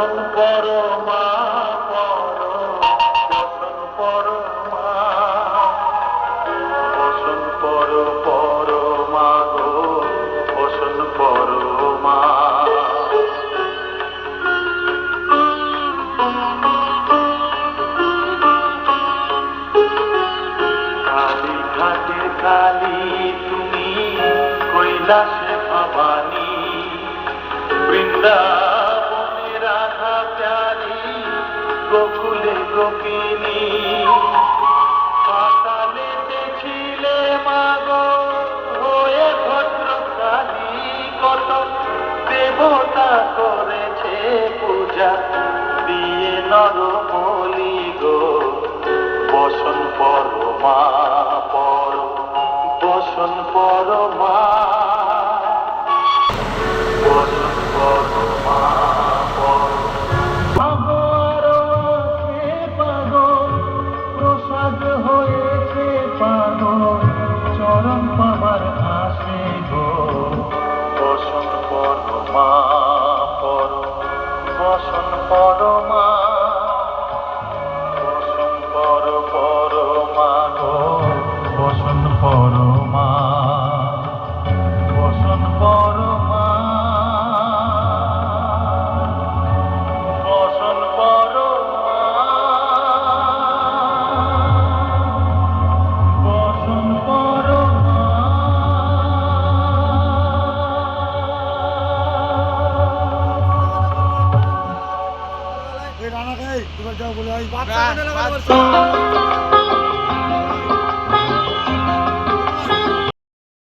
বসন পর মা পর বসন পর মা। বসন পর পর মা গো বসন পর মা। কালী ঘাটে কালী তুমি কৈলাসে গোকুলে গোপিনী। পাতালে ছিলে মাগো, হয়ে ভদ্রকালী কত। দেবতা করেছে পূজা, দিয়ে নর বলি গো। বসন পর মা পর, বসন পর বসন এই তোমার যাও বলে